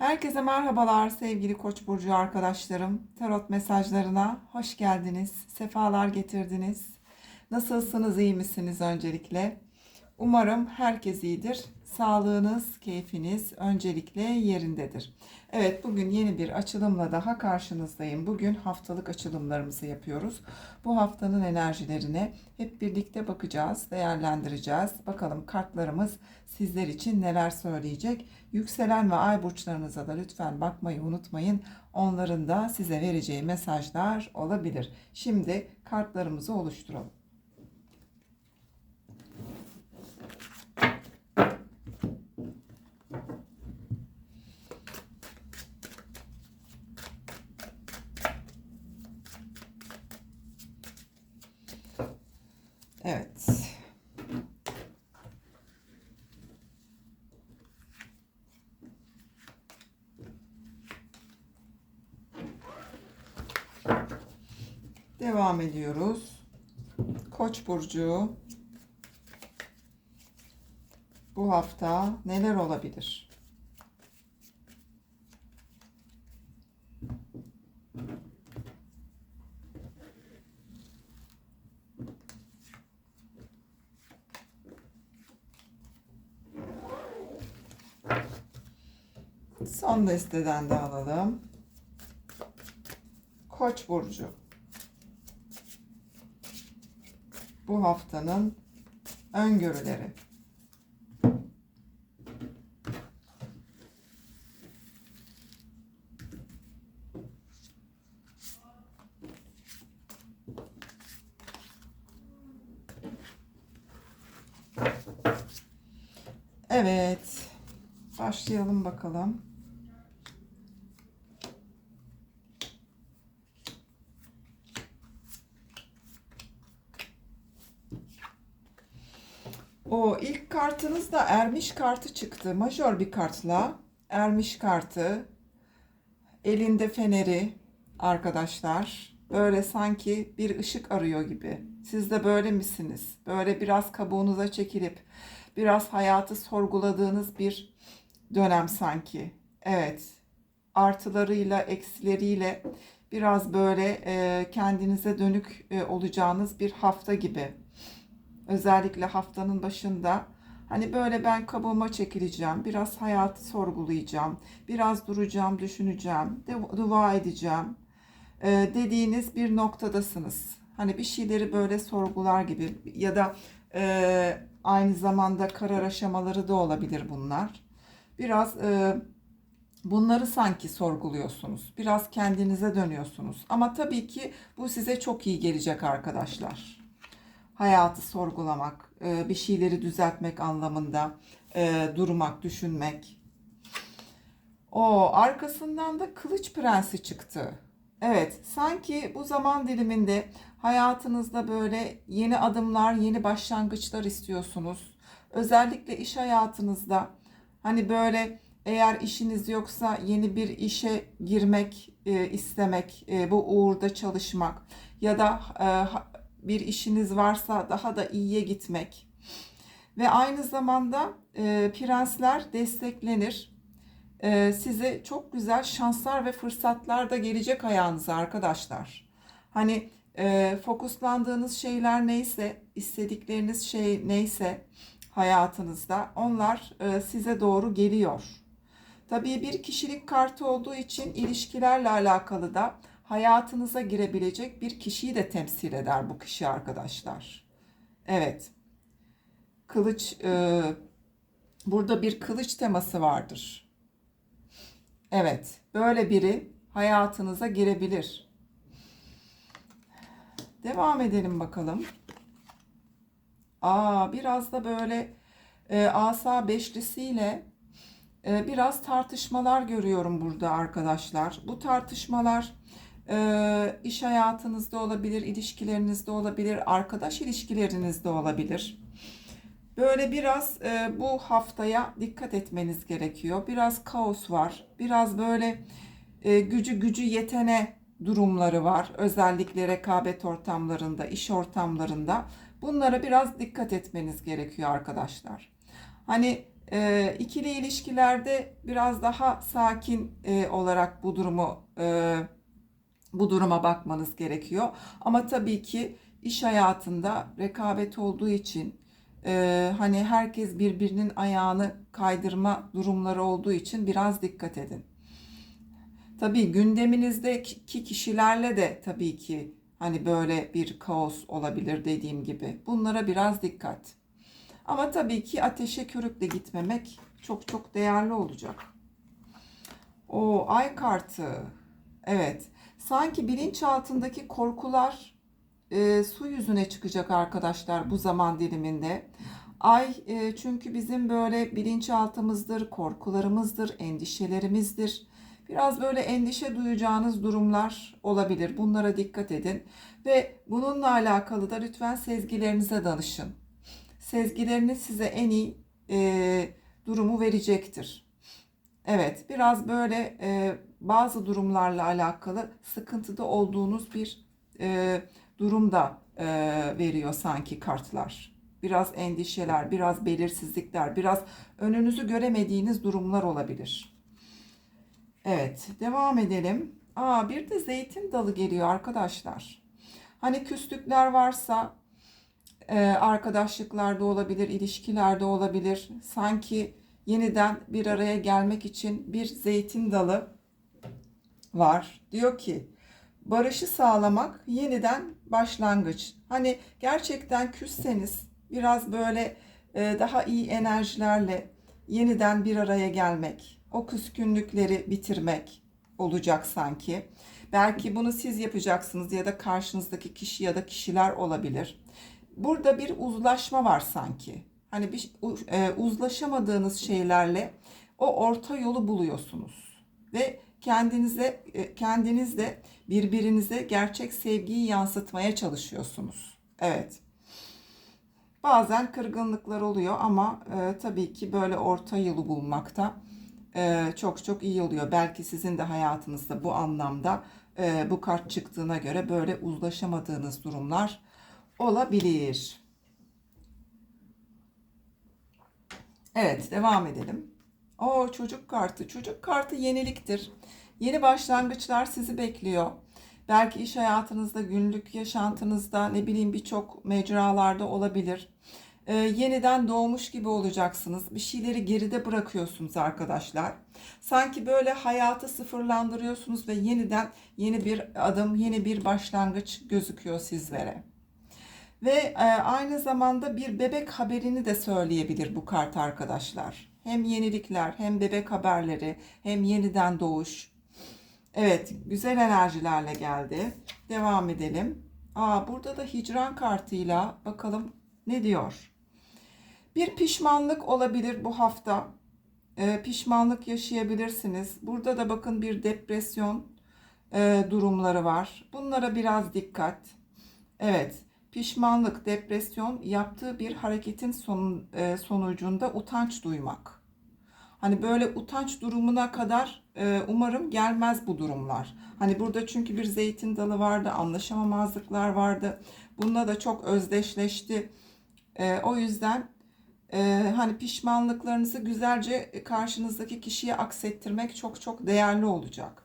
Herkese merhabalar sevgili Koç burcu arkadaşlarım. Tarot mesajlarına hoş geldiniz. Sefalar getirdiniz. Nasılsınız, iyi misiniz öncelikle? Umarım herkes iyidir. Sağlığınız, keyfiniz öncelikle yerindedir. Evet, bugün yeni bir açılımla daha karşınızdayım. Bugün haftalık açılımlarımızı yapıyoruz. Bu haftanın enerjilerine hep birlikte bakacağız, değerlendireceğiz. Bakalım kartlarımız sizler için neler söyleyecek. Yükselen ve ay burçlarınıza da lütfen bakmayı unutmayın. Onların da size vereceği mesajlar olabilir. Şimdi kartlarımızı oluşturalım. Evet. Devam ediyoruz. Koç burcu bu hafta neler olabilir? Son desteden de alalım. Koç burcu. Bu haftanın öngörüleri. Evet. Başlayalım bakalım. O ilk kartınız da Ermiş kartı çıktı. Majör bir kartla Ermiş kartı. Elinde feneri arkadaşlar. Böyle sanki bir ışık arıyor gibi. Siz de böyle misiniz? Böyle biraz kabuğunuza çekilip biraz hayatı sorguladığınız bir dönem sanki. Evet. Artılarıyla, eksileriyle biraz böyle e, kendinize dönük e, olacağınız bir hafta gibi özellikle haftanın başında hani böyle ben kabuğuma çekileceğim, biraz hayatı sorgulayacağım, biraz duracağım, düşüneceğim, dua edeceğim e, dediğiniz bir noktadasınız. Hani bir şeyleri böyle sorgular gibi ya da e, aynı zamanda karar aşamaları da olabilir bunlar. Biraz e, bunları sanki sorguluyorsunuz. Biraz kendinize dönüyorsunuz. Ama tabii ki bu size çok iyi gelecek arkadaşlar hayatı sorgulamak, e, bir şeyleri düzeltmek anlamında e, durmak, düşünmek. O arkasından da Kılıç Prensi çıktı. Evet, sanki bu zaman diliminde hayatınızda böyle yeni adımlar, yeni başlangıçlar istiyorsunuz. Özellikle iş hayatınızda hani böyle eğer işiniz yoksa yeni bir işe girmek e, istemek, e, bu uğurda çalışmak ya da e, bir işiniz varsa daha da iyiye gitmek. Ve aynı zamanda e, prensler desteklenir. E, size çok güzel şanslar ve fırsatlar da gelecek ayağınıza arkadaşlar. Hani e, fokuslandığınız şeyler neyse, istedikleriniz şey neyse hayatınızda onlar e, size doğru geliyor. Tabii bir kişilik kartı olduğu için ilişkilerle alakalı da hayatınıza girebilecek bir kişiyi de temsil eder bu kişi arkadaşlar. Evet. Kılıç e, burada bir kılıç teması vardır. Evet, böyle biri hayatınıza girebilir. Devam edelim bakalım. Aa, biraz da böyle e, asa beşlisiyle e, biraz tartışmalar görüyorum burada arkadaşlar. Bu tartışmalar e, iş hayatınızda olabilir, ilişkilerinizde olabilir, arkadaş ilişkilerinizde olabilir. Böyle biraz e, bu haftaya dikkat etmeniz gerekiyor. Biraz kaos var. Biraz böyle e, gücü gücü yetene durumları var. Özellikle rekabet ortamlarında, iş ortamlarında. Bunlara biraz dikkat etmeniz gerekiyor arkadaşlar. Hani E, ikili ilişkilerde biraz daha sakin e, olarak bu durumu e, bu duruma bakmanız gerekiyor. Ama tabii ki iş hayatında rekabet olduğu için e, hani herkes birbirinin ayağını kaydırma durumları olduğu için biraz dikkat edin. Tabii gündeminizdeki kişilerle de tabii ki hani böyle bir kaos olabilir dediğim gibi. Bunlara biraz dikkat. Ama tabii ki ateşe körükle gitmemek çok çok değerli olacak. O ay kartı. Evet. Sanki bilinçaltındaki korkular e, su yüzüne çıkacak arkadaşlar bu zaman diliminde. Ay e, çünkü bizim böyle bilinçaltımızdır, korkularımızdır, endişelerimizdir. Biraz böyle endişe duyacağınız durumlar olabilir. Bunlara dikkat edin. Ve bununla alakalı da lütfen sezgilerinize danışın. Sezgileriniz size en iyi e, durumu verecektir. Evet, biraz böyle e, bazı durumlarla alakalı sıkıntıda olduğunuz bir e, durumda e, veriyor sanki kartlar. Biraz endişeler, biraz belirsizlikler, biraz önünüzü göremediğiniz durumlar olabilir. Evet, devam edelim. Aa, bir de zeytin dalı geliyor arkadaşlar. Hani küslükler varsa e, arkadaşlıklarda olabilir, ilişkilerde olabilir. Sanki yeniden bir araya gelmek için bir zeytin dalı var. Diyor ki barışı sağlamak yeniden başlangıç. Hani gerçekten küsseniz biraz böyle e, daha iyi enerjilerle yeniden bir araya gelmek, o küskünlükleri bitirmek olacak sanki. Belki bunu siz yapacaksınız ya da karşınızdaki kişi ya da kişiler olabilir. Burada bir uzlaşma var sanki. Hani bir e, uzlaşamadığınız şeylerle o orta yolu buluyorsunuz ve kendinize e, kendinizle birbirinize gerçek sevgiyi yansıtmaya çalışıyorsunuz. Evet. Bazen kırgınlıklar oluyor ama e, tabii ki böyle orta yolu bulmakta e, çok çok iyi oluyor. Belki sizin de hayatınızda bu anlamda e, bu kart çıktığına göre böyle uzlaşamadığınız durumlar olabilir. Evet, devam edelim. O çocuk kartı. Çocuk kartı yeniliktir. Yeni başlangıçlar sizi bekliyor. Belki iş hayatınızda, günlük yaşantınızda, ne bileyim birçok mecralarda olabilir. Ee, yeniden doğmuş gibi olacaksınız. Bir şeyleri geride bırakıyorsunuz arkadaşlar. Sanki böyle hayatı sıfırlandırıyorsunuz ve yeniden yeni bir adım, yeni bir başlangıç gözüküyor sizlere. Ve e, aynı zamanda bir bebek haberini de söyleyebilir bu kart arkadaşlar. Hem yenilikler, hem bebek haberleri, hem yeniden doğuş. Evet, güzel enerjilerle geldi. Devam edelim. Aa, burada da hicran kartıyla bakalım ne diyor. Bir pişmanlık olabilir bu hafta. E, pişmanlık yaşayabilirsiniz. Burada da bakın bir depresyon e, durumları var. Bunlara biraz dikkat. Evet, pişmanlık, depresyon yaptığı bir hareketin son, e, sonucunda utanç duymak. Hani böyle utanç durumuna kadar e, umarım gelmez bu durumlar. Hani burada çünkü bir zeytin dalı vardı, anlaşamamazlıklar vardı. Bununla da çok özdeşleşti. E, o yüzden e, hani pişmanlıklarınızı güzelce karşınızdaki kişiye aksettirmek çok çok değerli olacak.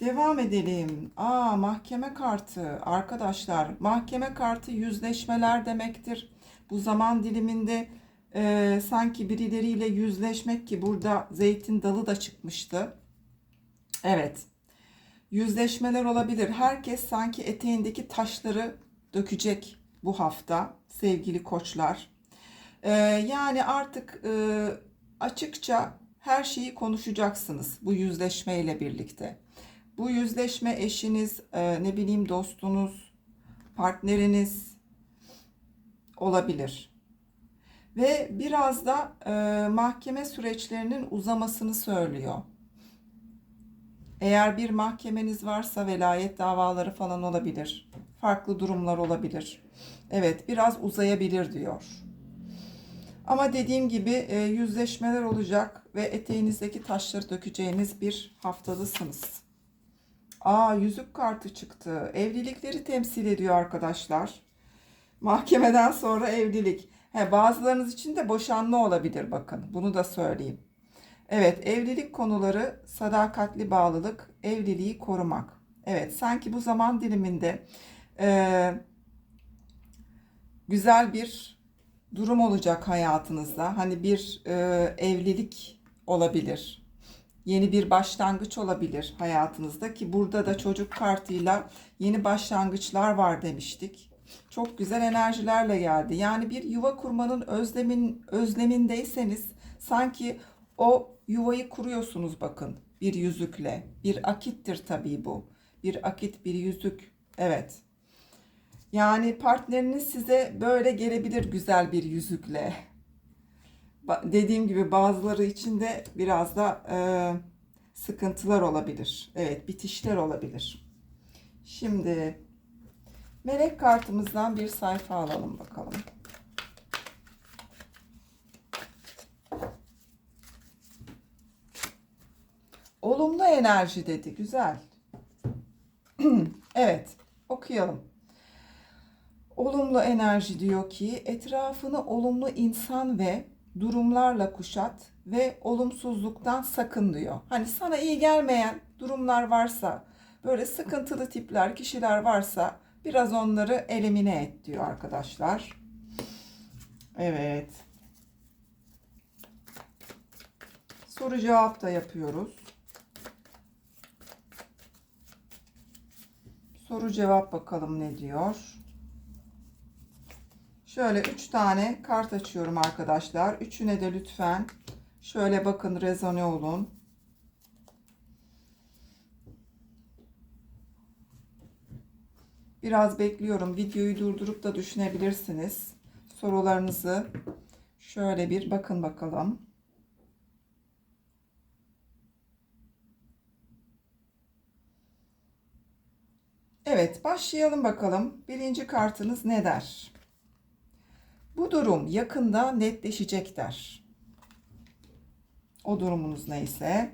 Devam edelim. Aa mahkeme kartı arkadaşlar. Mahkeme kartı yüzleşmeler demektir. Bu zaman diliminde e, sanki birileriyle yüzleşmek ki burada zeytin dalı da çıkmıştı. Evet. Yüzleşmeler olabilir. Herkes sanki eteğindeki taşları dökecek bu hafta sevgili koçlar. E, yani artık e, açıkça her şeyi konuşacaksınız bu yüzleşmeyle birlikte. Bu yüzleşme eşiniz, e, ne bileyim dostunuz, partneriniz olabilir. Ve biraz da e, mahkeme süreçlerinin uzamasını söylüyor. Eğer bir mahkemeniz varsa velayet davaları falan olabilir. Farklı durumlar olabilir. Evet biraz uzayabilir diyor. Ama dediğim gibi e, yüzleşmeler olacak ve eteğinizdeki taşları dökeceğiniz bir haftadasınız. Aa yüzük kartı çıktı. Evlilikleri temsil ediyor arkadaşlar. Mahkemeden sonra evlilik. He, bazılarınız için de boşanma olabilir bakın. Bunu da söyleyeyim. Evet, evlilik konuları sadakatli bağlılık, evliliği korumak. Evet, sanki bu zaman diliminde e, güzel bir durum olacak hayatınızda. Hani bir e, evlilik olabilir. Yeni bir başlangıç olabilir hayatınızda ki burada da çocuk kartıyla yeni başlangıçlar var demiştik. Çok güzel enerjilerle geldi. Yani bir yuva kurmanın özlemin özlemindeyseniz sanki o yuvayı kuruyorsunuz bakın bir yüzükle. Bir akittir tabii bu. Bir akit, bir yüzük. Evet. Yani partneriniz size böyle gelebilir güzel bir yüzükle. Dediğim gibi bazıları için de biraz da e, sıkıntılar olabilir. Evet, bitişler olabilir. Şimdi melek kartımızdan bir sayfa alalım bakalım. Olumlu enerji dedi. Güzel. evet, okuyalım. Olumlu enerji diyor ki etrafını olumlu insan ve durumlarla kuşat ve olumsuzluktan sakın diyor. Hani sana iyi gelmeyen durumlar varsa, böyle sıkıntılı tipler, kişiler varsa biraz onları elimine et diyor arkadaşlar. Evet. Soru cevap da yapıyoruz. Soru cevap bakalım ne diyor. Şöyle 3 tane kart açıyorum arkadaşlar. Üçüne de lütfen şöyle bakın rezone olun. Biraz bekliyorum. Videoyu durdurup da düşünebilirsiniz. Sorularınızı şöyle bir bakın bakalım. Evet, başlayalım bakalım. Birinci kartınız ne der? Bu durum yakında netleşecek der. O durumunuz neyse.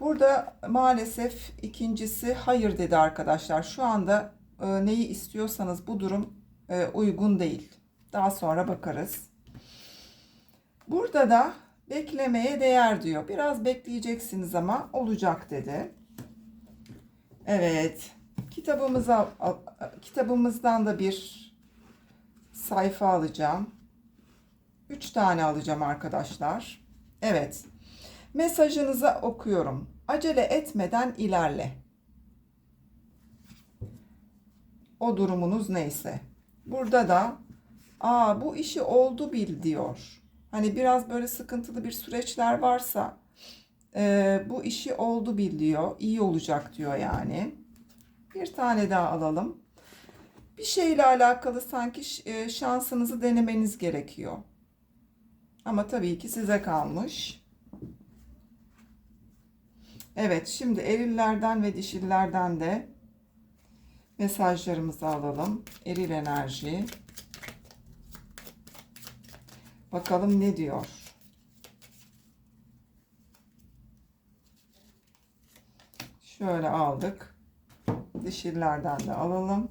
Burada maalesef ikincisi hayır dedi arkadaşlar. Şu anda e, neyi istiyorsanız bu durum e, uygun değil. Daha sonra bakarız. Burada da beklemeye değer diyor. Biraz bekleyeceksiniz ama olacak dedi. Evet. Kitabımıza kitabımızdan da bir sayfa alacağım. 3 tane alacağım arkadaşlar. Evet. Mesajınızı okuyorum. Acele etmeden ilerle. O durumunuz neyse. Burada da aa bu işi oldu bil diyor. Hani biraz böyle sıkıntılı bir süreçler varsa e, bu işi oldu bil diyor. İyi olacak diyor yani. Bir tane daha alalım. Bir şeyle alakalı sanki e, şansınızı denemeniz gerekiyor. Ama tabii ki size kalmış. Evet, şimdi erillerden ve dişillerden de mesajlarımızı alalım. Eril enerji. Bakalım ne diyor. Şöyle aldık. Dişillerden de alalım.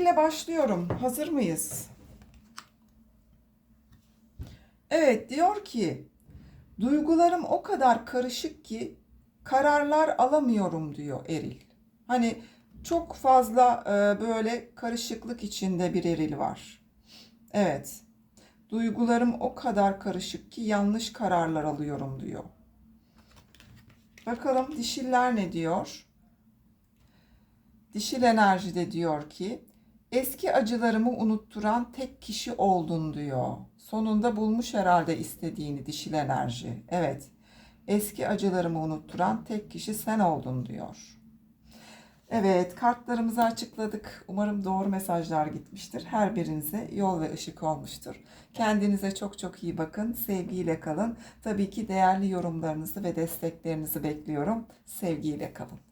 Erille başlıyorum. Hazır mıyız? Evet, diyor ki, duygularım o kadar karışık ki kararlar alamıyorum diyor eril. Hani çok fazla e, böyle karışıklık içinde bir eril var. Evet, duygularım o kadar karışık ki yanlış kararlar alıyorum diyor. Bakalım dişiller ne diyor? Dişil enerjide diyor ki eski acılarımı unutturan tek kişi oldun diyor. Sonunda bulmuş herhalde istediğini dişil enerji. Evet. Eski acılarımı unutturan tek kişi sen oldun diyor. Evet, kartlarımızı açıkladık. Umarım doğru mesajlar gitmiştir. Her birinize yol ve ışık olmuştur. Kendinize çok çok iyi bakın. Sevgiyle kalın. Tabii ki değerli yorumlarınızı ve desteklerinizi bekliyorum. Sevgiyle kalın.